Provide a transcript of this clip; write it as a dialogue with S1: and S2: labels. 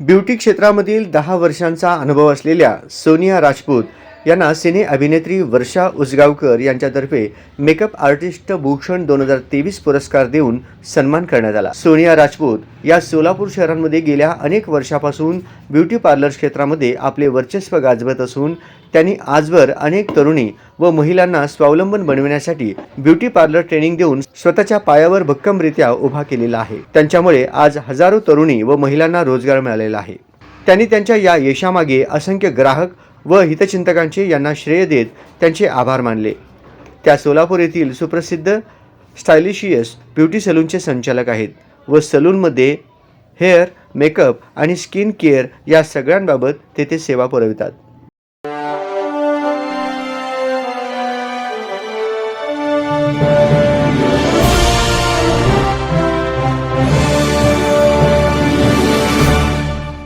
S1: Beauty क्षेत्रामधील दहा वर्षांचा अनुभव असलेल्या सोनिया राजपूत यांना सिने अभिनेत्री वर्षा उसगावकर यांच्यातर्फे मेकअप आर्टिस्ट भूषण दोन हजार तेवीस पुरस्कार देऊन सन्मान करण्यात आला. सोनिया राजपूत या सोलापूर शहरांमध्ये गेल्या अनेक वर्षापासून ब्युटी पार्लर क्षेत्रामध्ये आपले वर्चस्व गाजवत असून त्यांनी आजवर अनेक तरुणी व महिलांना स्वावलंबन बनविण्यासाठी ब्युटी पार्लर ट्रेनिंग देऊन स्वतःच्या पायावर भक्कमरित्या उभा केलेला आहे. त्यांच्यामुळे आज हजारो तरुणी व महिलांना रोजगार मिळालेला आहे. त्यांनी त्यांच्या या यशामागे असंख्य ग्राहक व हितचिंतकांचे यांना श्रेय देत त्यांचे आभार मानले. त्या सोलापूर येथील सुप्रसिद्ध स्टायलिशियस ब्युटी सलूनचे संचालक आहेत व सलूनमध्ये हेअर मेकअप आणि स्किन केअर या सगळ्यांबाबत तेथे सेवा पुरवितात.